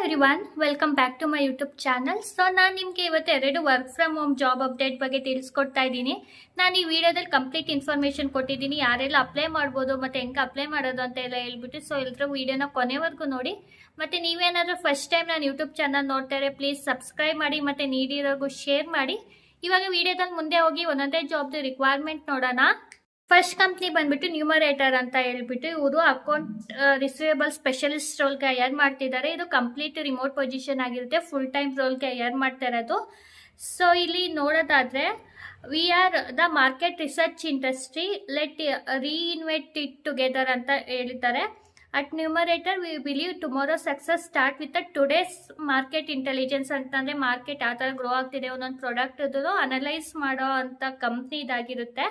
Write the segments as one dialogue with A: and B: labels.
A: Everyone welcome back to my YouTube channel so ನಾನು ನಿಮಗೆ ಇವತ್ತು ಎರಡು work from home job update ಬಗ್ಗೆ ತಿಳಿಸ್ಕೊಡ್ತಾ ಇದ್ದೀನಿ. ನಾನು ಈ ವಿಡಿಯೋದಲ್ಲಿ ಕಂಪ್ಲೀಟ್ ಇನ್ಫಾರ್ಮೇಷನ್ ಕೊಟ್ಟಿದ್ದೀನಿ. ಯಾರೆಲ್ಲ ಅಪ್ಲೈ ಮಾಡ್ಬೋದು, ಮತ್ತು ಹೆಂಗೆ ಅಪ್ಲೈ ಮಾಡೋದು ಅಂತ ಎಲ್ಲ ಹೇಳ್ಬಿಟ್ಟು ಸೊ ಎಲ್ಲರೂ ವಿಡಿಯೋನ ಕೊನೆವರೆಗೂ ನೋಡಿ. ಮತ್ತು ನೀವೇನಾದರೂ ಫಸ್ಟ್ ಟೈಮ್ ನಾನು ಯೂಟ್ಯೂಬ್ ಚಾನಲ್ ನೋಡ್ತಾರೆ ಪ್ಲೀಸ್ ಸಬ್ಸ್ಕ್ರೈಬ್ ಮಾಡಿ, ಮತ್ತು ನೀಡಿರೋಗೂ ಶೇರ್ ಮಾಡಿ. ಇವಾಗ ವಿಡಿಯೋದಲ್ಲಿ ಮುಂದೆ ಹೋಗಿ ಒಂದೊಂದೇ ಜಾಬ್ದು ರಿಕ್ವೈರ್ಮೆಂಟ್ ನೋಡೋಣ. ಫಸ್ಟ್ ಕಂಪ್ನಿ ಬಂದ್ಬಿಟ್ಟು ನ್ಯೂಮರೇಟರ್ ಅಂತ ಹೇಳ್ಬಿಟ್ಟು ಇವರು ಅಕೌಂಟ್ ರಿಸೀವೇಬಲ್ ಸ್ಪೆಷಲಿಸ್ಟ್ ರೋಲ್ಗೆ ಹೈಯರ್ ಮಾಡ್ತಿದ್ದಾರೆ. ಇದು ಕಂಪ್ಲೀಟ್ ರಿಮೋಟ್ ಪೊಸಿಷನ್ ಆಗಿರುತ್ತೆ. ಫುಲ್ ಟೈಮ್ ರೋಲ್ಗೆ ಹೈಯರ್ ಮಾಡ್ತಾ ಇರೋದು. ಸೊ ಇಲ್ಲಿ ನೋಡೋದಾದ್ರೆ we are the market research industry let reinvent it together ಅಂತ ಹೇಳಿದ್ದಾರೆ. At Numerator we believe tomorrow success start with today's market intelligence ಅಂತಂದರೆ ಮಾರ್ಕೆಟ್ ಯಾವ ಥರ ಗ್ರೋ ಆಗ್ತಿದೆ. ಒಂದೊಂದು ಪ್ರಾಡಕ್ಟ್ ಅನಲೈಸ್ ಮಾಡೋ ಅಂಥ ಕಂಪ್ನಿ ಇದಾಗಿರುತ್ತೆ.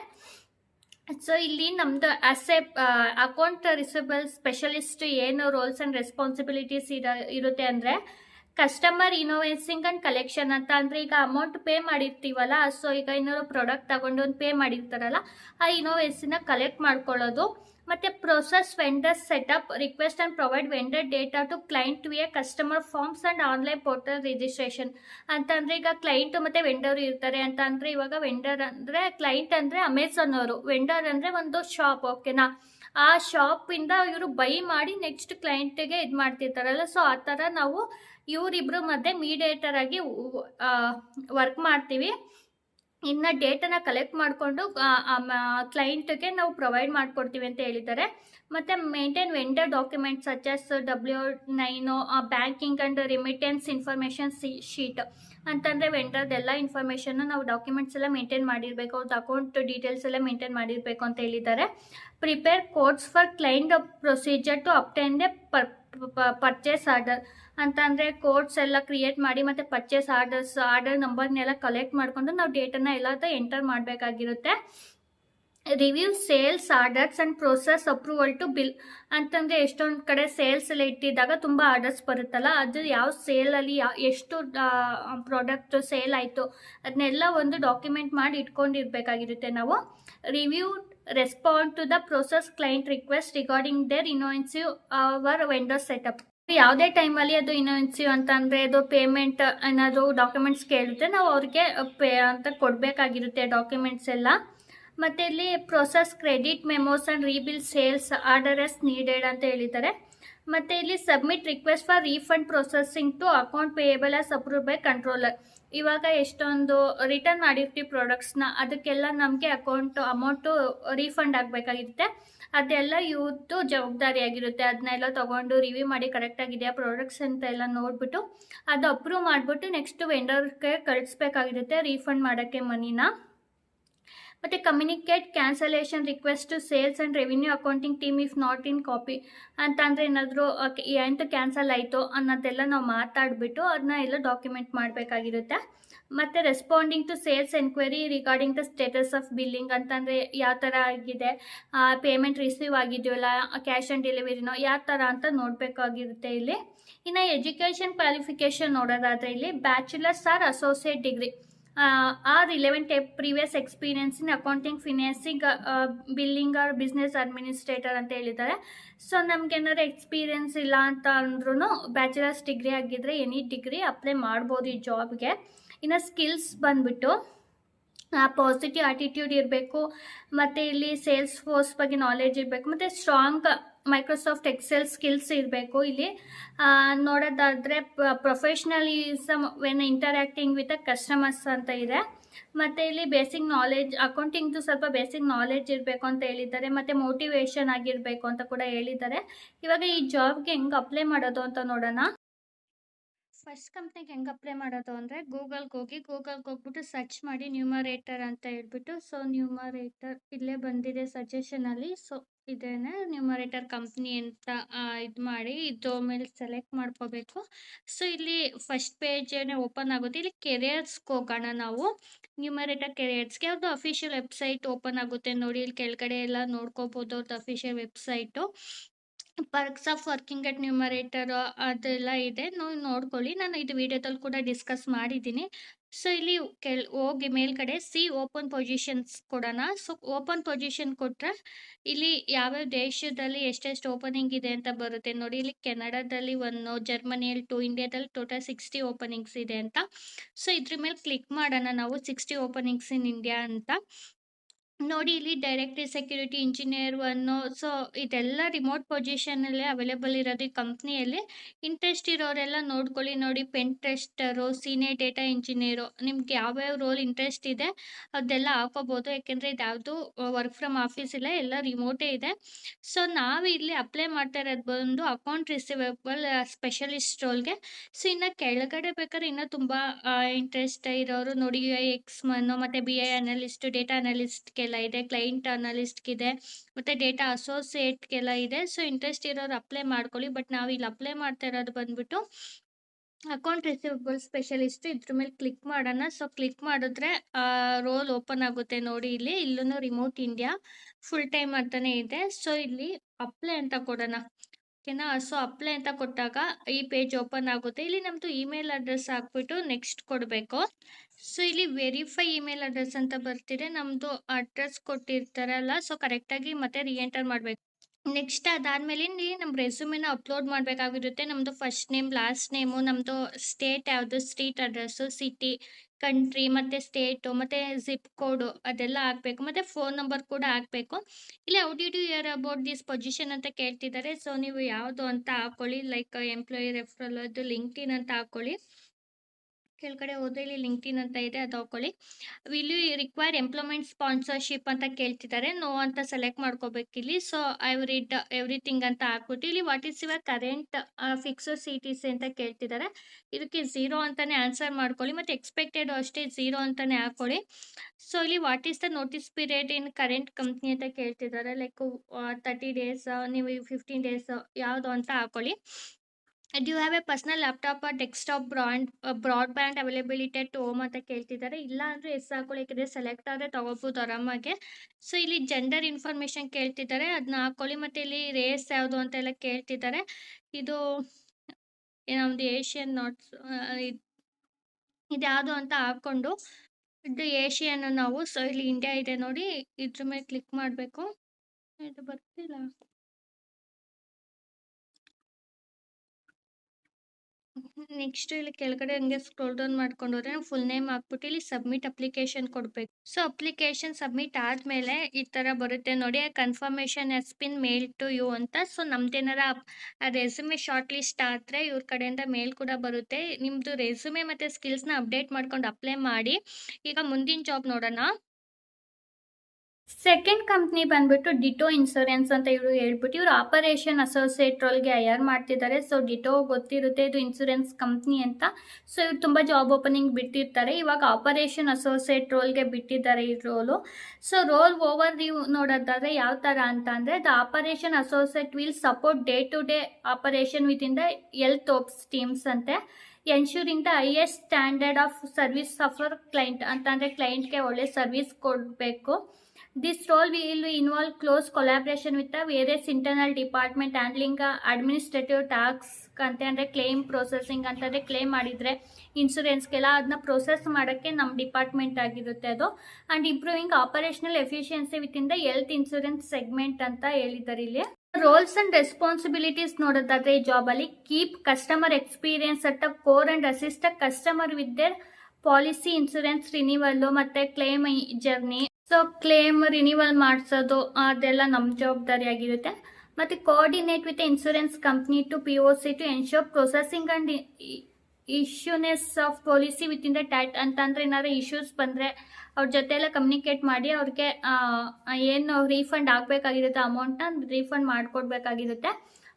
A: ಸೊ ಇಲ್ಲಿ ನಮ್ದು ಎ ಅಕೌಂಟ್ ರಿಸಿಬಲ್ ಸ್ಪೆಷಲಿಸ್ಟ್ ಏನು ರೋಲ್ಸ್ ಅಂಡ್ ರೆಸ್ಪಾನ್ಸಿಬಿಲಿಟೀಸ್ ಇರ ಇರುತ್ತೆ ಅಂದರೆ ಕಸ್ಟಮರ್ ಇನೋವೇಸಿಂಗ್ ಅಂಡ್ ಕಲೆಕ್ಷನ್ ಅಂತ. ಅಂದರೆ ಈಗ ಅಮೌಂಟ್ ಪೇ ಮಾಡಿರ್ತೀವಲ್ಲ ಸೊ ಈಗ ಏನಾದ್ರು ಪ್ರಾಡಕ್ಟ್ ತಗೊಂಡು ಒಂದು ಪೇ ಮಾಡಿರ್ತಾರಲ್ಲ, ಆ ಇನೋವೇಸಿನ ಕಲೆಕ್ಟ್ ಮಾಡ್ಕೊಳ್ಳೋದು. ಮತ್ತು process vendor setup request and provide vendor data to client via customer forms and online portal registration ಅಂತಂದರೆ ಈಗ ಕ್ಲೈಂಟ್ ಮತ್ತು ವೆಂಡರ್ ಇರ್ತಾರೆ. ಅಂತ ಅಂದರೆ ಇವಾಗ ವೆಂಡರ್ ಅಂದರೆ ಕ್ಲೈಂಟ್ ಅಂದರೆ ಅಮೆಝಾನ್ ಅವರು. ವೆಂಡರ್ ಅಂದರೆ ಒಂದು ಶಾಪ್ ಓಕೆನಾ ಆ ಶಾಪಿಂದ ಇವರು ಬೈ ಮಾಡಿ ನೆಕ್ಸ್ಟ್ ಕ್ಲೈಂಟಿಗೆ ಇದು ಮಾಡ್ತಿರ್ತಾರಲ್ಲ. ಸೊ ಆ ಥರ ನಾವು ಇವರಿಬ್ಬರು ಮಧ್ಯೆ ಮೀಡಿಯೇಟರ್ ಆಗಿ ವರ್ಕ್ ಮಾಡ್ತೀವಿ. ಇನ್ನು ಡೇಟನ ಕಲೆಕ್ಟ್ ಮಾಡಿಕೊಂಡು ಕ್ಲೈಂಟ್ಗೆ ನಾವು ಪ್ರೊವೈಡ್ ಮಾಡಿಕೊಡ್ತೀವಿ ಅಂತ ಹೇಳಿದ್ದಾರೆ. ಮತ್ತು maintain vendor documents such as W nine banking and remittance information C sheet ಅಂತಂದರೆ ವೆಂಡರ್ದೆಲ್ಲ ಇನ್ಫಾರ್ಮೇಷನ್ನು ನಾವು ಡಾಕ್ಯುಮೆಂಟ್ಸ್ ಎಲ್ಲ ಮೇಂಟೈನ್ ಮಾಡಿರಬೇಕು. ಅವ್ರದ್ದು ಅಕೌಂಟ್ ಡೀಟೇಲ್ಸ್ ಎಲ್ಲ ಮೇಂಟೈನ್ ಮಾಡಿರಬೇಕು ಅಂತ ಹೇಳಿದ್ದಾರೆ. Prepare codes for client procedure to obtain the purchase order ಅಂತಂದರೆ ಕೋಡ್ಸ್ ಎಲ್ಲ ಕ್ರಿಯೇಟ್ ಮಾಡಿ ಮತ್ತು ಪರ್ಚೇಸ್ ಆರ್ಡರ್ಸ್ ಆರ್ಡರ್ ನಂಬರ್ನೆಲ್ಲ ಕಲೆಕ್ಟ್ ಮಾಡಿಕೊಂಡು ನಾವು ಡೇಟನ್ನು ಎಲ್ಲ enter ಮಾಡಬೇಕಾಗಿರುತ್ತೆ. Review sales orders and process approval to bill ಅಂತಂದರೆ ಎಷ್ಟೊಂದು ಕಡೆ ಸೇಲ್ಸ್ ಎಲ್ಲ ಇಟ್ಟಿದ್ದಾಗ ತುಂಬ ಆರ್ಡರ್ಸ್ ಬರುತ್ತಲ್ಲ, ಅದು ಯಾವ ಸೇಲಲ್ಲಿ ಎಷ್ಟು ಪ್ರಾಡಕ್ಟ್ ಸೇಲ್ ಆಯಿತು ಅದನ್ನೆಲ್ಲ ಒಂದು ಡಾಕ್ಯುಮೆಂಟ್ ಮಾಡಿ ಇಟ್ಕೊಂಡಿರ್ಬೇಕಾಗಿರುತ್ತೆ ನಾವು. Review respond to the process client request regarding their invoices our vendor setup ಯಾವುದೇ ಟೈಮಲ್ಲಿ ಅದು ಇನೋವೆನ್ಸಿವ್ ಅಂತ ಅಂದರೆ ಅದು ಪೇಮೆಂಟ್ ಏನಾದರೂ ಡಾಕ್ಯುಮೆಂಟ್ಸ್ ಕೇಳಿದ್ರೆ ನಾವು ಅವ್ರಿಗೆ ಪೇ ಅಂತ ಕೊಡಬೇಕಾಗಿರುತ್ತೆ ಡಾಕ್ಯುಮೆಂಟ್ಸ್ ಎಲ್ಲ. ಮತ್ತು ಇಲ್ಲಿ process credit memos and rebill sales order as needed ಅಂತ ಹೇಳಿದ್ದಾರೆ. ಮತ್ತು ಇಲ್ಲಿ submit request for refund processing to account payable as approve by controller ಇವಾಗ ಎಷ್ಟೊಂದು ರಿಟರ್ನ್ ಮಾಡಿರ್ತೀವಿ ಪ್ರಾಡಕ್ಟ್ಸ್ನ ಅದಕ್ಕೆಲ್ಲ ನಮಗೆ ಅಕೌಂಟು ಅಮೌಂಟು ರೀಫಂಡ್ ಆಗಬೇಕಾಗಿರುತ್ತೆ. ಅದೆಲ್ಲ ಇವ್ರದ್ದು ಜವಾಬ್ದಾರಿಯಾಗಿರುತ್ತೆ. ಅದನ್ನೆಲ್ಲ ತೊಗೊಂಡು ರಿವ್ಯೂ ಮಾಡಿ ಕರೆಕ್ಟಾಗಿದೆಯಾ ಪ್ರಾಡಕ್ಟ್ಸ್ ಅಂತ ಎಲ್ಲ ನೋಡಿಬಿಟ್ಟು, ಅದು ಅಪ್ರೂವ್ ಮಾಡಿಬಿಟ್ಟು ನೆಕ್ಸ್ಟ್ ವೆಂಡರ್ಗೆ ಕಳಿಸ್ಬೇಕಾಗಿರುತ್ತೆ ರೀಫಂಡ್ ಮಾಡೋಕ್ಕೆ ಮನಿನ. ಮತ್ತು communicate cancellation request sales and revenue accounting team if not in copy ಅಂತಂದರೆ ಏನಾದರೂ ಎಂತ ಕ್ಯಾನ್ಸಲ್ ಆಯಿತು ಅನ್ನೋದೆಲ್ಲ ನಾವು ಮಾತಾಡಿಬಿಟ್ಟು ಅದನ್ನ ಎಲ್ಲ ಡಾಕ್ಯುಮೆಂಟ್ ಮಾಡಬೇಕಾಗಿರುತ್ತೆ. ಮತ್ತು responding to sales enquiry regarding the status of billing ಅಂತಂದರೆ ಯಾವ ಥರ ಆಗಿದೆ ಪೇಮೆಂಟ್ ರಿಸೀವ್ ಆಗಿದೆಯಲ್ಲ ಕ್ಯಾಶ್ ಆನ್ ಡೆಲಿವರಿನೋ ಯಾವ ಥರ ಅಂತ ನೋಡಬೇಕಾಗಿರುತ್ತೆ ಇಲ್ಲಿ. ಇನ್ನು ಎಜುಕೇಷನ್ ಕ್ವಾಲಿಫಿಕೇಷನ್ ನೋಡೋದಾದರೆ ಇಲ್ಲಿ bachelors or associate degree or ಟೆಪ್ previous experience in accounting financing billing or business administrator ಅಂತ ಹೇಳಿದ್ದಾರೆ. ಸೊ ನಮ್ಗೆ ಏನಾದ್ರು ಎಕ್ಸ್ಪೀರಿಯನ್ಸ್ ಇಲ್ಲ ಅಂತ ಅಂದ್ರೂ ಬ್ಯಾಚುಲರ್ಸ್ ಡಿಗ್ರಿ ಆಗಿದ್ರೆ ಎನಿ ಡಿಗ್ರಿ ಅಪ್ಲೈ ಮಾಡ್ಬೋದು ಈ ಜಾಬ್ಗೆ ಇನ್ನು ಸ್ಕಿಲ್ಸ್ ಬಂದ್ಬಿಟ್ಟು ಪಾಸಿಟಿವ್ ಆಟಿಟ್ಯೂಡ್ ಇರಬೇಕು, ಮತ್ತು ಇಲ್ಲಿ ಸೇಲ್ಸ್ ಫೋರ್ಸ್ ಬಗ್ಗೆ ನಾಲೆಡ್ಜ್ ಇರಬೇಕು, ಮತ್ತು ಸ್ಟ್ರಾಂಗ್ ಮೈಕ್ರೋಸಾಫ್ಟ್ ಎಕ್ಸೆಲ್ ಸ್ಕಿಲ್ಸ್ ಇರಬೇಕು. ಇಲ್ಲಿ ನೋಡೋದಾದರೆ professionalism when interacting with a customers ಅಂತ ಇದೆ. ಮತ್ತು ಇಲ್ಲಿ ಬೇಸಿಕ್ ನಾಲೆಜ್ ಅಕೌಂಟಿಂಗ್ದು ಸ್ವಲ್ಪ ಬೇಸಿಕ್ ನಾಲೆಜ್ ಇರಬೇಕು ಅಂತ ಹೇಳಿದ್ದಾರೆ. ಮತ್ತು ಮೋಟಿವೇಶನ್ ಆಗಿರಬೇಕು ಅಂತ ಕೂಡ ಹೇಳಿದ್ದಾರೆ. ಇವಾಗ ಈ ಜಾಬ್ಗೆ ಹೆಂಗೆ ಅಪ್ಲೈ ಮಾಡೋದು ಅಂತ ನೋಡೋಣ. ಫಸ್ಟ್ ಕಂಪ್ನಿಗೆ ಹೆಂಗೆ ಅಪ್ಲೈ ಮಾಡೋದು ಅಂದರೆ ಗೂಗಲ್ಗೆ ಹೋಗಿ ಗೂಗಲ್ಗೆ ಹೋಗ್ಬಿಟ್ಟು ಸರ್ಚ್ ಮಾಡಿ ನ್ಯೂಮರೇಟರ್ ಅಂತ ಹೇಳ್ಬಿಟ್ಟು. ಸೊ ನ್ಯೂಮರೇಟರ್ ಇಲ್ಲೇ ಬಂದಿದೆ ಸಜೆಷನಲ್ಲಿ ಸೊ ಇದೇನೆ ನ್ಯೂಮರೇಟರ್ ಕಂಪ್ನಿ ಅಂತ ಇದು ಮಾಡಿ ಇದು ಮೇಲೆ ಸೆಲೆಕ್ಟ್ ಮಾಡ್ಕೋಬೇಕು. ಸೊ ಇಲ್ಲಿ ಫಸ್ಟ್ ಪೇಜೇ ಓಪನ್ ಆಗುತ್ತೆ ಇಲ್ಲಿ ಕೆರಿಯರ್ಸ್ಗೆ ಹೋಗೋಣ ನಾವು. ನ್ಯೂಮರೇಟರ್ ಕೆರಿಯರ್ಸ್ಗೆ ಅವ್ರದ್ದು ಅಫಿಷಿಯಲ್ ವೆಬ್ಸೈಟ್ ಓಪನ್ ಆಗುತ್ತೆ ನೋಡಿ, ಇಲ್ಲಿ ಕೆಳಗಡೆ ಎಲ್ಲ ನೋಡ್ಕೋಬೋದು ಅವ್ರದ್ದು official website perks of working at Numerator ಅದೆಲ್ಲ ಇದೆ ನೋಡಿ ನೋಡ್ಕೊಳ್ಳಿ. ನಾನು ಇದು ವಿಡಿಯೋದಲ್ಲಿ ಕೂಡ ಡಿಸ್ಕಸ್ ಮಾಡಿದ್ದೀನಿ. ಸೊ ಇಲ್ಲಿ ಕೆಲ್ ಹೋಗಿ ಮೇಲ್ಗಡೆ ಸಿ ಓಪನ್ ಪೊಸಿಷನ್ಸ್ ಕೊಡೋಣ. ಸೊ ಓಪನ್ ಪೊಸಿಷನ್ ಕೊಟ್ಟರೆ ಇಲ್ಲಿ ಯಾವ್ಯಾವ ದೇಶದಲ್ಲಿ ಎಷ್ಟೆಷ್ಟು ಓಪನಿಂಗ್ ಇದೆ ಅಂತ ಬರುತ್ತೆ. ನೋಡಿ, ಇಲ್ಲಿ ಕೆನಡಾದಲ್ಲಿ ಒಂದು, ಜರ್ಮನಿಯಲ್ಲಿ ಟು ಇಂಡಿಯಾದಲ್ಲಿ ಟೋಟಲ್ ಸಿಕ್ಸ್ಟಿ ಓಪನಿಂಗ್ಸ್ ಇದೆ ಅಂತ. ಸೊ ಇದ್ರ ಮೇಲೆ ಕ್ಲಿಕ್ ಮಾಡೋಣ ನಾವು ಸಿಕ್ಸ್ಟಿ ಓಪನಿಂಗ್ಸ್ ಇನ್ ಇಂಡಿಯಾ ಅಂತ. ನೋಡಿ ಇಲ್ಲಿ direct security engineer one so ಇದೆಲ್ಲ ರಿಮೋಟ್ ಪೊಸಿಷನಲ್ಲಿ ಅವೈಲೇಬಲ್ ಇರೋದು ಈ ಕಂಪ್ನಿಯಲ್ಲಿ ಇಂಟ್ರೆಸ್ಟ್ ಇರೋರೆಲ್ಲ ನೋಡ್ಕೊಳ್ಳಿ, ನೋಡಿ pen tester senior data engineer ನಿಮ್ಗೆ ಯಾವ್ಯಾವ ರೋಲ್ ಇಂಟ್ರೆಸ್ಟ್ ಇದೆ ಅದೆಲ್ಲ ಹಾಕೋಬೋದು. ಯಾಕೆಂದರೆ ಇದು ಯಾವುದು ವರ್ಕ್ ಫ್ರಮ್ ಆಫೀಸ್ ಇಲ್ಲ, ಎಲ್ಲ ರಿಮೋಟೇ ಇದೆ. ಸೊ ನಾವು ಇಲ್ಲಿ ಅಪ್ಲೈ ಮಾಡ್ತಾ ಇರೋದು ಬಂದು ಅಕೌಂಟ್ ರಿಸೀವೇಬಲ್ ಸ್ಪೆಷಲಿಸ್ಟ್ ರೋಲ್ಗೆ ಸೊ ಇನ್ನು ಕೆಳಗಡೆ ಬೇಕಾದ್ರೆ ಇನ್ನೂ ತುಂಬ ಇಂಟ್ರೆಸ್ಟ್ ಇರೋರು ನೋಡಿ ಎಕ್ಸ್ ಮನ್ನು ಮತ್ತು ಬಿ ಐ ಅನಲಿಸ್ಟು ಡೇಟಾ ಅನಲಿಸ್ಟ್ಗೆಲ್ಲ ಇದೆ ಕ್ಲೈಂಟ್ ಅನಲಿಸ್ಟ್ಗಿದೆ ಮತ್ತು ಡೇಟಾ ಅಸೋಸಿಯೇಟ್ಗೆಲ್ಲ ಇದೆ. ಸೊ ಇಂಟ್ರೆಸ್ಟ್ ಇರೋರು ಅಪ್ಲೈ ಮಾಡ್ಕೊಳ್ಳಿ. ಬಟ್ ನಾವು ಇಲ್ಲಿ ಅಪ್ಲೈ ಮಾಡ್ತಾ ಇರೋದು ಬಂದ್ಬಿಟ್ಟು ಅಕೌಂಟ್ ರಿಸೀವಬಲ್ ಸ್ಪೆಷಲಿಸ್ಟ್ ಇದ್ರ ಮೇಲೆ ಕ್ಲಿಕ್ ಮಾಡೋಣ. ಸೊ ಕ್ಲಿಕ್ ಮಾಡಿದ್ರೆ ರೋಲ್ ಓಪನ್ ಆಗುತ್ತೆ ನೋಡಿ ಇಲ್ಲಿ. ಇಲ್ಲೂ ರಿಮೋಟ್ ಇಂಡಿಯಾ ಫುಲ್ ಟೈಮ್ ಅಂತಾನೆ ಇದೆ. ಸೊ ಇಲ್ಲಿ ಅಪ್ಲೈ ಅಂತ ಕೊಡೋಣ. ಓಕೆನಾ? ಸೊ, ಅಪ್ಲೈ ಅಂತ ಕೊಟ್ಟಾಗ ಈ ಪೇಜ್ ಓಪನ್ ಆಗುತ್ತೆ. ಇಲ್ಲಿ ನಮ್ಮದು ಇಮೇಲ್ ಅಡ್ರೆಸ್ ಹಾಕ್ಬಿಟ್ಟು ನೆಕ್ಸ್ಟ್ ಕೊಡಬೇಕು. ಸೊ, ಇಲ್ಲಿ ವೆರಿಫೈ ಇಮೇಲ್ ಅಡ್ರೆಸ್ ಅಂತ ಬರ್ತಿದೆ. ನಮ್ಮದು ಅಡ್ರೆಸ್ ಕೊಟ್ಟಿರ್ತಾರಲ್ಲ, ಸೊ ಕರೆಕ್ಟಾಗಿ ಮತ್ತೆ ರಿಎಂಟರ್ ಮಾಡಬೇಕು. ನೆಕ್ಸ್ಟ್ ಅದಾದಮೇಲೆ ನಮ್ಮ ರೆಸ್ಯೂಮೇನ ಅಪ್ಲೋಡ್ ಮಾಡಬೇಕಾಗಿರುತ್ತೆ. ನಮ್ಮದು ಫಸ್ಟ್ ನೇಮ್, ಲಾಸ್ಟ್ ನೇಮು ನಮ್ಮದು ಸ್ಟೇಟ್ ಯಾವುದು, ಸ್ಟ್ರೀಟ್ ಅಡ್ರೆಸ್ಸು, ಸಿಟಿ ಕಂಟ್ರಿ ಮತ್ತು ಸ್ಟೇಟು ಮತ್ತು ಜಿಪ್ ಕೋಡು ಅದೆಲ್ಲ ಹಾಕಬೇಕು, ಮತ್ತು ಫೋನ್ ನಂಬರ್ ಕೂಡ ಹಾಕಬೇಕು. ಇಲ್ಲಿ how did you hear about this position ಅಂತ ಕೇಳ್ತಿದ್ದಾರೆ. ಸೊ ನೀವು ಯಾವುದು ಅಂತ ಹಾಕೊಳ್ಳಿ ಲೈಕ್ ಎಂಪ್ಲಾಯಿ ರೆಫರಲ್ ಅದು ಲಿಂಕ್ಡಿನ್ ಅಂತ ಹಾಕೊಳ್ಳಿ. ಕೆಳಗಡೆ ಹೋದ್ರೆ ಇಲ್ಲಿ ಲಿಂಕ್ಡಿನ್ ಅಂತ ಇದೆ, ಅದು ಹಾಕೊಳ್ಳಿ ಯು ರಿಕ್ವೈರ್ ಎಂಪ್ಲಾಯ್ಮೆಂಟ್ ಸ್ಪಾನ್ಸರ್ಶಿಪ್ ಅಂತ ಕೇಳ್ತಿದ್ದಾರೆ ನೋ ಅಂತ ಸೆಲೆಕ್ಟ್ ಮಾಡ್ಕೋಬೇಕು ಇಲ್ಲಿ. ಸೊ ಐ ರೀಡ್ ಎವ್ರಿಥಿಂಗ್ ಅಂತ ಹಾಕ್ಬಿಟ್ಟು ಇಲ್ಲಿ what is your current fix C T C ಅಂತ ಕೇಳ್ತಿದ್ದಾರೆ ಇದಕ್ಕೆ ಝೀರೋ ಅಂತಾನೆ ಆನ್ಸರ್ ಮಾಡ್ಕೊಳ್ಳಿ, ಮತ್ತು ಎಕ್ಸ್ಪೆಕ್ಟೆಡ್ ಅಷ್ಟೇ ಝೀರೋ ಅಂತಾನೆ ಹಾಕೊಳ್ಳಿ ಸೊ ಇಲ್ಲಿ what is the notice period in current company ಅಂತ ಕೇಳ್ತಿದ್ದಾರೆ ಲೈಕ್ ತರ್ಟಿ ಡೇಸ್ ನೀವು ಫಿಫ್ಟೀನ್ ಡೇಸ್ ಯಾವುದು ಅಂತ ಹಾಕೊಳ್ಳಿ do have a personal laptop desktop brand broadband availability to home ಅಂತ ಕೇಳ್ತಿದ್ದಾರೆ ಇಲ್ಲ ಅಂದರೆ ಎಸ್ ಹಾಕೊಳ್ಳಿ ಯಾಕಂದರೆ ಸೆಲೆಕ್ಟ್ ಆದರೆ ತೊಗೋಬೋದು ಆರಾಮಾಗೆ. ಸೊ ಇಲ್ಲಿ ಜೆಂಡರ್ ಇನ್ಫಾರ್ಮೇಷನ್ ಕೇಳ್ತಿದ್ದಾರೆ ಅದನ್ನ ಹಾಕೊಳ್ಳಿ ಮತ್ತು ಇಲ್ಲಿ ರೇಸ್ ಯಾವುದು ಅಂತೆಲ್ಲ ಕೇಳ್ತಿದ್ದಾರೆ ಇದು ನಮ್ಮದು ಏಷ್ಯನ್ ನಾಟ್ಸ್ ಇದು ಯಾವುದು ಅಂತ ಹಾಕ್ಕೊಂಡು, ಇದು ಏಷ್ಯನ್ ನಾವು. ಸೊ ಇಲ್ಲಿ ಇಂಡಿಯಾ ಇದೆ ನೋಡಿ, ಇದ್ರ ಮೇಲೆ ಕ್ಲಿಕ್ ಮಾಡಬೇಕು. ಇದು ಬರ್ತಿಲ್ಲ. ನೆಕ್ಸ್ಟ್ ಇಲ್ಲಿ ಕೆಳಗಡೆ ಹಂಗೆ ಸ್ಕ್ರೋಲ್ ಡೌನ್ ಮಾಡ್ಕೊಂಡು ಹೋದ್ರೆ ಫುಲ್ ನೇಮ್ ಹಾಕ್ಬಿಟ್ಟು ಇಲ್ಲಿ ಸಬ್ಮಿಟ್ ಅಪ್ಲಿಕೇಶನ್ ಕೊಡಬೇಕು. ಸೊ ಅಪ್ಲಿಕೇಶನ್ ಸಬ್ಮಿಟ್ ಆದ್ಮೇಲೆ ಈ ಥರ ಬರುತ್ತೆ ನೋಡಿ confirmation has been mail to you ಅಂತ. ಸೊ ನಮ್ದೇನಾರ ರೆಸ್ಯೂಮೆ ಶಾರ್ಟ್ ಲಿಸ್ಟ್ ಆದರೆ ಇವ್ರ ಕಡೆಯಿಂದ ಮೇಲ್ ಕೂಡ ಬರುತ್ತೆ. ನಿಮ್ಮದು ರೆಸ್ಯೂಮೆ ಮತ್ತು ಸ್ಕಿಲ್ಸ್ನ ಅಪ್ಡೇಟ್ ಮಾಡ್ಕೊಂಡು ಅಪ್ಲೈ ಮಾಡಿ. ಈಗ ಮುಂದಿನ ಜಾಬ್ ನೋಡೋಣ. ಸೆಕೆಂಡ್ ಕಂಪ್ನಿ ಬಂದ್ಬಿಟ್ಟು ಡಿಟೋ ಇನ್ಸೂರೆನ್ಸ್ ಅಂತ ಇವರು ಹೇಳ್ಬಿಟ್ಟು ಇವರು ಆಪರೇಷನ್ ಅಸೋಸಿಯೇಟ್ ರೋಲ್ಗೆ ಹೈಯರ್ ಮಾಡ್ತಿದ್ದಾರೆ. ಸೊ ಡಿಟೋ ಗೊತ್ತಿರುತ್ತೆ, ಇದು ಇನ್ಸೂರೆನ್ಸ್ ಕಂಪ್ನಿ ಅಂತ. ಸೊ ಇವ್ರು ತುಂಬ ಜಾಬ್ ಓಪನಿಂಗ್ ಬಿಟ್ಟಿರ್ತಾರೆ. ಇವಾಗ ಆಪರೇಷನ್ ಅಸೋಸಿಯೇಟ್ ರೋಲ್ಗೆ ಬಿಟ್ಟಿದ್ದಾರೆ ಈ ರೋಲು ಸೊ ರೋಲ್ ಓವರ್ ನೀವು ನೋಡೋದಾದ್ರೆ ಯಾವ ಥರ ಅಂತ ಅಂದರೆ the operation associate will support day to day operation within the health ops teams ಅಂತೆ ensuring the highest standard of service of client ಅಂತಂದರೆ ಕ್ಲೈಂಟ್ಗೆ ಒಳ್ಳೆ ಸರ್ವಿಸ್ ಕೊಡಬೇಕು. This role will involve close collaboration with the various internal department handling administrative tasks ಅಂತ ಅಂದರೆ claim processing ಅಂತಂದರೆ claim ಮಾಡಿದರೆ ಇನ್ಶೂರೆನ್ಸ್ಗೆಲ್ಲ ಅದನ್ನ ಪ್ರೊಸೆಸ್ ಮಾಡೋಕ್ಕೆ ನಮ್ಮ ಡಿಪಾರ್ಟ್ಮೆಂಟ್ ಆಗಿರುತ್ತೆ ಅದು. And improving operational efficiency within the health insurance segment ಅಂತ ಹೇಳಿದ್ದಾರೆ ಇಲ್ಲಿ. ರೋಲ್ಸ್ ಅಂಡ್ ರೆಸ್ಪಾನ್ಸಿಬಿಲಿಟೀಸ್ ನೋಡೋದಾದ್ರೆ ಈ ಜಾಬಲ್ಲಿ keep customer experience at a core and assist customer with their policy insurance renewal ಮತ್ತು claim journey so claim renewal ಮಾಡಿಸೋದು, ಅದೆಲ್ಲ ನಮ್ಮ ಜವಾಬ್ದಾರಿ ಆಗಿರುತ್ತೆ. ಮತ್ತು coordinate with insurance company to P O C to ensure processing and issuance of policy within the TAT ಅಂತಂದರೆ ಏನಾದ್ರು issues ಬಂದರೆ ಅವ್ರ ಜೊತೆ ಎಲ್ಲ ಕಮ್ಯುನಿಕೇಟ್ ಮಾಡಿ ಅವ್ರಿಗೆ ಏನು ರೀಫಂಡ್ ಆಗಬೇಕಾಗಿರುತ್ತೆ ಅಮೌಂಟ್ನ ರೀಫಂಡ್ ಮಾಡಿಕೊಡ್ಬೇಕಾಗಿರುತ್ತೆ.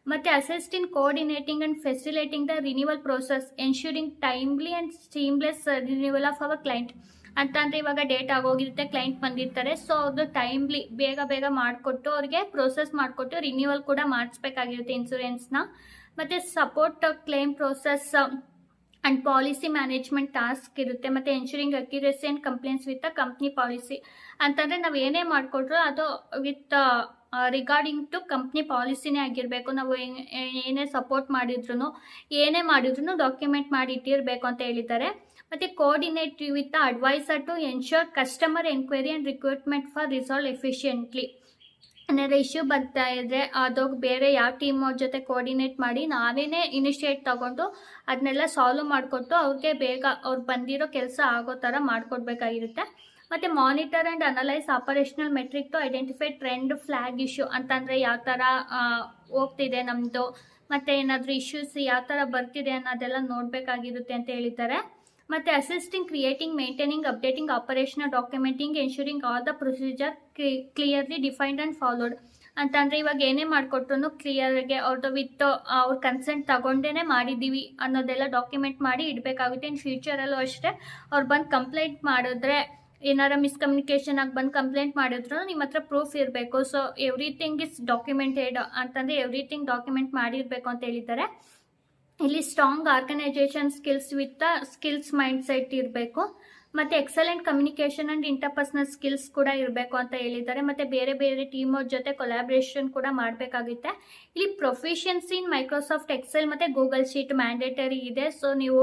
A: ಮತ್ತು assist in coordinating and facilitating the renewal process ensuring timely and seamless renewal of our client ಅಂತಂದರೆ ಇವಾಗ ಡೇಟ್ ಆಗೋಗಿರುತ್ತೆ ಕ್ಲೈಂಟ್ ಬಂದಿರ್ತಾರೆ. ಸೊ ಅದು ಟೈಮ್ಲಿ ಬೇಗ ಬೇಗ ಮಾಡಿಕೊಟ್ಟು ಅವ್ರಿಗೆ ಪ್ರೋಸೆಸ್ ಮಾಡಿಕೊಟ್ಟು ರಿನ್ಯೂವಲ್ ಕೂಡ ಮಾಡಿಸ್ಬೇಕಾಗಿರುತ್ತೆ ಇನ್ಸೂರೆನ್ಸ್ನ ಮತ್ತು support claim process and policy management task ಇರುತ್ತೆ. ಮತ್ತು ensuring accuracy and complaints with the company policy ಅಂತಂದರೆ ನಾವು ಏನೇ ಮಾಡಿಕೊಟ್ರು ಅದು ವಿತ್ ರಿಗಾರ್ಡಿಂಗ್ ಟು ಕಂಪ್ನಿ ಪಾಲಿಸಿನೇ ಆಗಿರಬೇಕು, ನಾವು ಏನೇ ಸಪೋರ್ಟ್ ಮಾಡಿದ್ರು ಏನೇ ಮಾಡಿದ್ರು ಡಾಕ್ಯುಮೆಂಟ್ ಮಾಡಿ ಇಟ್ಟಿರಬೇಕು ಅಂತ ಹೇಳಿದ್ದಾರೆ. ಮತ್ತು coordinate with advisor to ensure customer enquiry and recruitment for resolve efficiently ಏನಾದ್ರು ಇಶ್ಯೂ ಬರ್ತಾ ಇದ್ರೆ ಅದು ಬೇರೆ ಯಾವ ಟೀಮ್ ಅವ್ರ ಜೊತೆ ಕೋಆರ್ಡಿನೇಟ್ ಮಾಡಿ ನಾವೇನೇ ಇನಿಷಿಯೇಟ್ ತಗೊಂಡು ಅದನ್ನೆಲ್ಲ ಸಾಲ್ವ್ ಮಾಡಿಕೊಟ್ಟು ಅವ್ರಿಗೆ ಬೇಗ ಅವ್ರು ಬಂದಿರೋ ಕೆಲಸ ಆಗೋ ಥರ ಮಾಡಿಕೊಡ್ಬೇಕಾಗಿರುತ್ತೆ. ಮತ್ತು monitor and analyse operational metric to identify trend flag issue ಅಂತಂದರೆ ಯಾವ ಥರ ಹೋಗ್ತಿದೆ ನಮ್ಮದು ಮತ್ತು ಏನಾದರೂ ಇಶ್ಯೂಸ್ ಯಾವ ಥರ ಬರ್ತಿದೆ ಅನ್ನೋದೆಲ್ಲ ನೋಡಬೇಕಾಗಿರುತ್ತೆ ಅಂತ ಹೇಳಿದ್ದಾರೆ. ಮತ್ತು assisting creating maintaining updating operational documenting ensuring all the procedure clearly defined and followed ಅಂತಂದರೆ ಇವಾಗ ಏನೇ ಮಾಡಿಕೊಟ್ರು ಕ್ಲಿಯರ್ಗೆ ಅವ್ರದ್ದು ವಿತ್ ಅವ್ರ ಕನ್ಸೆಂಟ್ ತಗೊಂಡೇ ಮಾಡಿದ್ದೀವಿ ಅನ್ನೋದೆಲ್ಲ ಡಾಕ್ಯುಮೆಂಟ್ ಮಾಡಿ ಇಡಬೇಕಾಗುತ್ತೆ. ಇನ್ನು ಫ್ಯೂಚರಲ್ಲೂ ಅಷ್ಟೇ ಅವ್ರು ಬಂದು ಕಂಪ್ಲೇಂಟ್ ಮಾಡಿದ್ರೆ ಏನಾರ ಮಿಸ್ಕಮ್ಯುನಿಕೇಶನ್ ಆಗಿ ಬಂದು ಕಂಪ್ಲೇಂಟ್ ಮಾಡಿದ್ರು ನಿಮ್ಮ ಹತ್ರ ಪ್ರೂಫ್ ಇರಬೇಕು. ಸೊ ಎವ್ರಿಥಿಂಗ್ ಇಸ್ ಡಾಕ್ಯುಮೆಂಟೆಡ್ ಅಂತಂದರೆ ಎವ್ರಿಥಿಂಗ್ ಡಾಕ್ಯುಮೆಂಟ್ ಮಾಡಿರಬೇಕು ಅಂತ ಹೇಳಿದ್ದಾರೆ. ಇಲ್ಲಿ strong organisation skills with skills mindset ಇರಬೇಕು. ಮತ್ತು excellent communication and interpersonal skills ಕೂಡ ಇರಬೇಕು ಅಂತ ಹೇಳಿದ್ದಾರೆ. ಮತ್ತು ಬೇರೆ ಬೇರೆ ಟೀಮ್ ಅವ್ರ ಜೊತೆ ಕೊಲಾಬ್ರೇಷನ್ ಕೂಡ ಮಾಡಬೇಕಾಗುತ್ತೆ. ಇಲ್ಲಿ ಪ್ರೊಫಿಷಿಯನ್ಸಿ ಇನ್ ಮೈಕ್ರೋಸಾಫ್ಟ್ ಎಕ್ಸೆಲ್ ಮತ್ತು ಗೂಗಲ್ ಶೀಟ್ ಮ್ಯಾಂಡೇಟರಿ ಇದೆ. ಸೊ ನೀವು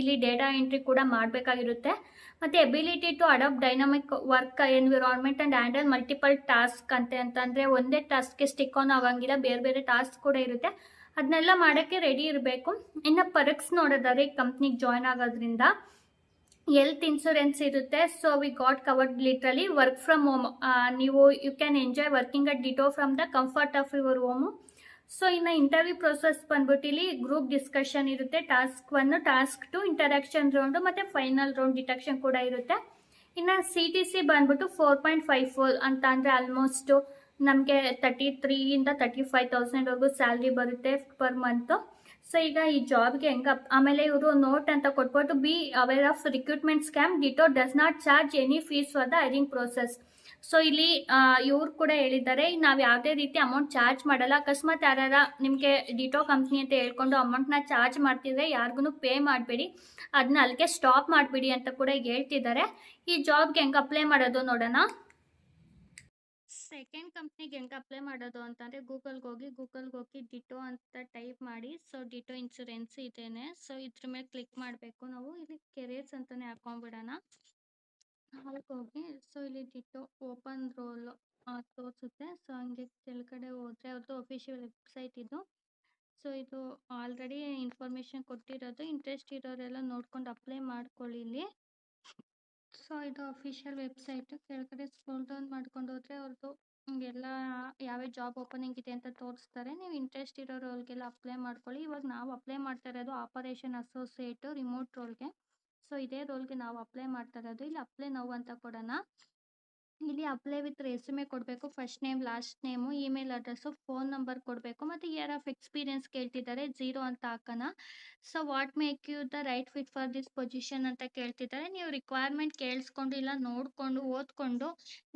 A: ಇಲ್ಲಿ ಡೇಟಾ ಎಂಟ್ರಿ ಕೂಡ ಮಾಡಬೇಕಾಗಿರುತ್ತೆ. ಮತ್ತು ability to adapt dynamic work environment and handle multiple task ಅಂತೆ ಅಂತಂದರೆ ಒಂದೇ ಟಾಸ್ಕ್ಗೆ ಸ್ಟಿಕ್ ಆನ್ ಆಗಂಗಿಲ್ಲ, ಬೇರೆ ಬೇರೆ ಟಾಸ್ಕ್ ಕೂಡ ಇರುತ್ತೆ. ಅದನ್ನೆಲ್ಲ ಮಾಡೋಕ್ಕೆ ರೆಡಿ ಇರಬೇಕು. ಇನ್ನು ಪರ್ಕ್ಸ್ ನೋಡೋದಾದ್ರೆ ಕಂಪ್ನಿಗೆ ಜಾಯ್ನ್ ಆಗೋದ್ರಿಂದ ಹೆಲ್ತ್ ಇನ್ಶೂರೆನ್ಸ್ ಇರುತ್ತೆ. So we got covered literally work from home ನೀವು you can enjoy working at Ditto from the comfort of your home so ಇನ್ನು ಇಂಟರ್ವ್ಯೂ ಪ್ರೊಸೆಸ್ ಬಂದ್ಬಿಟ್ಟು ಇಲ್ಲಿ ಗ್ರೂಪ್ ಡಿಸ್ಕಷನ್ ಇರುತ್ತೆ task one task two interaction round ಮತ್ತು final round detection ಕೂಡ ಇರುತ್ತೆ ಇನ್ನು C T C ಬಂದ್ಬಿಟ್ಟು ಫೋರ್ ಪಾಯಿಂಟ್ ಫೈವ್ ಫೋರ್ ಅಂತ ಅಂದರೆ ಆಲ್ಮೋಸ್ಟು ನಮಗೆ ತರ್ಟಿ ತ್ರೀಯಿಂದ ತರ್ಟಿ ಫೈವ್ ತೌಸಂಡ್ವರೆಗೂ ಸ್ಯಾಲ್ರಿ ಬರುತ್ತೆ ಪರ್ ಮಂತು ಸೊ ಈಗ ಈ ಜಾಬ್ಗೆ ಹೆಂಗ ಆಮೇಲೆ ಇವರು ನೋಟ್ ಅಂತ ಕೊಟ್ಬಿಟ್ಟು be aware of recruitment scam Ditto does not charge any fees for the hiring process so ಇಲ್ಲಿ ಇವ್ರು ಕೂಡ ಹೇಳಿದ್ದಾರೆ, ನಾವು ಯಾವುದೇ ರೀತಿ ಅಮೌಂಟ್ ಚಾರ್ಜ್ ಮಾಡಲ್ಲ. ಅಕಸ್ಮಾತ್ ಯಾರ ನಿಮಗೆ ಡಿಟೋ ಕಂಪ್ನಿ ಅಂತ ಹೇಳ್ಕೊಂಡು ಅಮೌಂಟ್ನ ಚಾರ್ಜ್ ಮಾಡ್ತಿದ್ರೆ ಯಾರಿಗೂ ಪೇ ಮಾಡಬೇಡಿ. ಅದನ್ನ ಅಲ್ಲಿಗೆ ಸ್ಟಾಪ್ ಮಾಡಿಬಿಡಿ ಅಂತ ಕೂಡ ಹೇಳ್ತಿದ್ದಾರೆ. ಈ ಜಾಬ್ಗೆ ಹೆಂಗೆ ಅಪ್ಲೈ ಮಾಡೋದು ನೋಡೋಣ. ಸೆಕೆಂಡ್ ಕಂಪ್ನಿಗೆ ಹೆಂಗೆ ಅಪ್ಲೈ ಮಾಡೋದು ಅಂತಂದರೆ ಗೂಗಲ್ಗೆ ಹೋಗಿ ಗೂಗಲ್ಗೆ ಹೋಗಿ ಡಿಟೋ ಅಂತ ಟೈಪ್ ಮಾಡಿ. ಸೊ ಡಿಟೋ ಇನ್ಶೂರೆನ್ಸ್ ಇದೇನೆ. ಸೊ ಇದ್ರ ಮೇಲೆ ಕ್ಲಿಕ್ ಮಾಡಬೇಕು ನಾವು. ಇಲ್ಲಿ ಕೆರಿಯರ್ಸ್ ಅಂತಲೇ ಹಾಕೊಂಡ್ಬಿಡೋಣ ಅದಕ್ಕೆ ಹೋಗಿ ಸೊ ಇಲ್ಲಿ ಡಿಟೋ ಓಪನ್ ರೋಲ್ ತೋರಿಸುತ್ತೆ. ಸೊ, ಹಂಗೆ ಕೆಳಗಡೆ ಹೋದರೆ ಅವ್ರದ್ದು ಅಫಿಷಿಯಲ್ ವೆಬ್ಸೈಟ್ ಇದು. ಸೊ, ಇದು ಆಲ್ರೆಡಿ ಇನ್ಫಾರ್ಮೇಷನ್ ಕೊಟ್ಟಿರೋದು. ಇಂಟ್ರೆಸ್ಟ್ ಇರೋರೆಲ್ಲ ನೋಡ್ಕೊಂಡು ಅಪ್ಲೈ ಮಾಡ್ಕೊಳ್ಳಿ ಇಲ್ಲಿ. ಸೊ, ಇದು ಅಫಿಷಿಯಲ್ ವೆಬ್ಸೈಟ್ ಕೆಳಗಡೆ ಸ್ಕ್ರೋಲ್ ಡೌನ್ ಮಾಡ್ಕೊಂಡು ಹೋದರೆ ಅವ್ರದ್ದು ಎಲ್ಲ ಯಾವ್ಯಾವ ಜಾಬ್ ಓಪನಿಂಗ್ ಇದೆ ಅಂತ ತೋರಿಸ್ತಾರೆ. ನೀವು ಇಂಟ್ರೆಸ್ಟ್ ಇರೋ ರೋಲ್ಗೆಲ್ಲ ಅಪ್ಲೈ ಮಾಡ್ಕೊಳ್ಳಿ. ಇವಾಗ ನಾವು ಅಪ್ಲೈ ಮಾಡ್ತಾ ಇರೋದು ಆಪರೇಷನ್ ಅಸೋಸಿಯೇಟು ರಿಮೋಟ್ ರೋಲ್ಗೆ ಸೊ ಇದೇ ರೋಲ್ಗೆ ನಾವು ಅಪ್ಲೈ ಮಾಡ್ತಾ ಇರೋದು. ಇಲ್ಲಿ ಅಪ್ಲೈ ನಾವು ಅಂತ ಕೊಡೋಣ. ಇಲ್ಲಿ ಅಪ್ಲೈ ವಿತ್ ರೆಸ್ಯೂಮೆ ಕೊಡಬೇಕು. First name last name email address phone number ಕೊಡಬೇಕು. ಮತ್ತು ಇಯರ್ ಆಫ್ ಎಕ್ಸ್ಪೀರಿಯನ್ಸ್ ಕೇಳ್ತಿದ್ದಾರೆ. ಜೀರೋ ಅಂತ ಹಾಕೋಣ. So what make you the right fit for this position ಅಂತ ಕೇಳ್ತಿದ್ದಾರೆ. ನೀವು ರಿಕ್ವೈರ್ಮೆಂಟ್ ಕೇಳಿಸ್ಕೊಂಡು ಇಲ್ಲ ನೋಡಿಕೊಂಡು, ಓದ್ಕೊಂಡು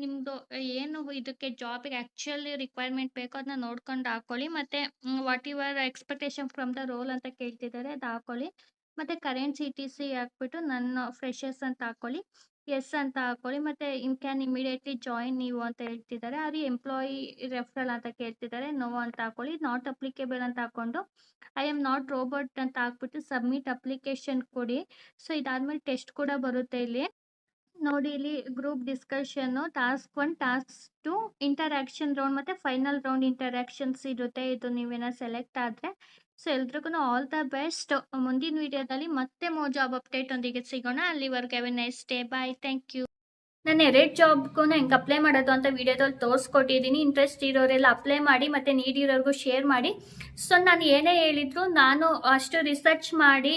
A: ನಿಮ್ಮದು ಏನು ಇದಕ್ಕೆ ಜಾಬಿಗೆ ಆ್ಯಕ್ಚುಲಿ ರಿಕ್ವೈರ್ಮೆಂಟ್ ಬೇಕು ಅದನ್ನ ನೋಡ್ಕೊಂಡು ಹಾಕೊಳ್ಳಿ. ಮತ್ತು what your expectation from the role ಅಂತ ಕೇಳ್ತಿದ್ದಾರೆ, ಅದು ಹಾಕ್ಕೊಳ್ಳಿ ಮತ್ತು ಕರೆಂಟ್ ಸಿ ಟಿ ಸಿ ಹಾಕ್ಬಿಟ್ಟು ನನ್ನ ಫ್ರೆಶರ್ಸ್ ಅಂತ ಹಾಕ್ಕೊಳ್ಳಿ ಎಸ್ ಅಂತ ಹಾಕ್ಕೊಳ್ಳಿ ಮತ್ತು ಇಮ್ ಕ್ಯಾನ್ ಇಮಿಡಿಯೇಟ್ಲಿ ಜಾಯಿನ್ ನೀವು ಅಂತ ಹೇಳ್ತಿದ್ದಾರೆ. ಅದು ಎಂಪ್ಲಾಯಿ ರೆಫರಲ್ ಅಂತ ಕೇಳ್ತಿದ್ದಾರೆ ನೋ ಅಂತ ಹಾಕ್ಕೊಳ್ಳಿ ನಾಟ್ ಅಪ್ಲಿಕೇಬಲ್ ಅಂತ ಹಾಕ್ಕೊಂಡು ಐ ಆಮ್ ನಾಟ್ ರೋಬೋಟ್ ಅಂತ ಹಾಕ್ಬಿಟ್ಟು ಸಬ್ಮಿಟ್ ಅಪ್ಲಿಕೇಶನ್ ಕೊಡಿ. ಸೊ ಇದಾದ್ಮೇಲೆ ಟೆಸ್ಟ್ ಕೂಡ ಬರುತ್ತೆ ಇಲ್ಲಿ. ನೋಡಿ ಇಲ್ಲಿ group discussion task one task two interaction round ಮತ್ತು ಫೈನಲ್ ರೌಂಡ್ ಇಂಟರಾಕ್ಷನ್ಸ್ ಇರುತ್ತೆ. ಇದು ನೀವೇನೋ ಸೆಲೆಕ್ಟ್ ಆದರೆ ಸೊ ಎಲ್ರಿಗೂ ಆಲ್ ದ ಬೆಸ್ಟ್. ಮುಂದಿನ ವಿಡಿಯೋದಲ್ಲಿ ಮತ್ತೆ ಮೋ ಜಾಬ್ ಅಪ್ಡೇಟ್ ಒಂದಿಗೆ ಸಿಗೋಣ. ಅಲ್ಲಿವರೆಗೆ a nice day bye thank you ನಾನು ಎರಡು ಜಾಬ್ಗೂ ಹೆಂಗೆ ಅಪ್ಲೈ ಮಾಡೋದು ಅಂತ ವಿಡಿಯೋದಲ್ಲಿ ತೋರಿಸ್ಕೊಟ್ಟಿದ್ದೀನಿ ಇಂಟ್ರೆಸ್ಟ್ ಇರೋರೆಲ್ಲ ಅಪ್ಲೈ ಮಾಡಿ ಮತ್ತು ನೀಡಿರೋರ್ಗೂ ಶೇರ್ ಮಾಡಿ. ಸೊ ನಾನು ಏನೇ ಹೇಳಿದ್ರು ನಾನು ಅಷ್ಟು ರಿಸರ್ಚ್ ಮಾಡಿ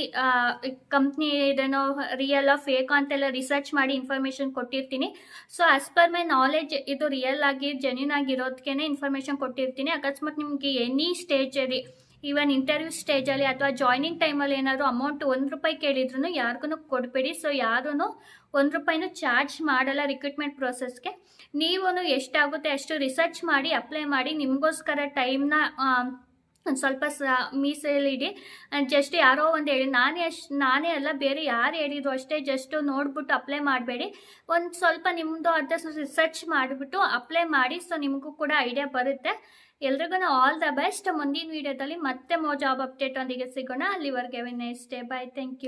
A: ಕಂಪ್ನಿ ಇದೇನೋ ರಿಯಲ್ ಫೇಕ್ ಅಂತೆಲ್ಲ ರಿಸರ್ಚ್ ಮಾಡಿ ಇನ್ಫಾರ್ಮೇಷನ್ ಕೊಟ್ಟಿರ್ತೀನಿ. So as per my knowledge ಇದು ರಿಯಲ್ ಆಗಿ ಜೆನ್ಯೂನ್ ಆಗಿರೋದಕ್ಕೆ ಇನ್ಫಾರ್ಮೇಷನ್ ಕೊಟ್ಟಿರ್ತೀನಿ. ಅಕಸ್ಮಾತ್ ನಿಮಗೆ ಎನಿ ಸ್ಟೇಜಲ್ಲಿ ಈವನ್ ಇಂಟರ್ವ್ಯೂ ಸ್ಟೇಜಲ್ಲಿ ಅಥವಾ ಜಾಯ್ನಿಂಗ್ ಟೈಮಲ್ಲಿ ಏನಾದರೂ ಅಮೌಂಟ್ ಒಂದು ರೂಪಾಯಿ ಕೇಳಿದ್ರು ಯಾರಿಗೂ ಕೊಡಬೇಡಿ. ಸೊ ಯಾರೂ ಒಂದು ರೂಪಾಯಿನೂ ಚಾರ್ಜ್ ಮಾಡಲ್ಲ ರಿಕ್ರೂಟ್ಮೆಂಟ್ ಪ್ರೋಸೆಸ್ಗೆ ನೀವು ಎಷ್ಟಾಗುತ್ತೆ ಅಷ್ಟು ರಿಸರ್ಚ್ ಮಾಡಿ ಅಪ್ಲೈ ಮಾಡಿ, ನಿಮಗೋಸ್ಕರ ಟೈಮ್ನ ಒಂದು ಸ್ವಲ್ಪ ಸ ಮೀಸಲಿಡಿ ಜಸ್ಟ್ ಯಾರೋ ಒಂದು ಹೇಳಿ, ನಾನೇ ಅಷ್ಟು ನಾನೇ ಅಲ್ಲ, ಬೇರೆ ಯಾರು ಹೇಳಿದ್ರು ಅಷ್ಟೇ ಜಸ್ಟ್ ನೋಡ್ಬಿಟ್ಟು ಅಪ್ಲೈ ಮಾಡಬೇಡಿ. ಒಂದು ಸ್ವಲ್ಪ ನಿಮ್ಮದು ಅರ್ಧ ರಿಸರ್ಚ್ ಮಾಡಿಬಿಟ್ಟು ಅಪ್ಲೈ ಮಾಡಿ ಸೊ ನಿಮಗೂ ಕೂಡ ಐಡಿಯಾ ಬರುತ್ತೆ. ಎಲ್ರಿಗೂ ಆಲ್ ದ ಬೆಸ್ಟ್ ಮುಂದಿನ ವೀಡಿಯೋದಲ್ಲಿ ಮತ್ತೆ ಮೋ ಜಾಬ್ ಅಪ್ಡೇಟ್ ಒಂದಿಗೆ ಸಿಗೋಣ. ಅಲ್ಲಿವರೆಗೆ next day bye thank you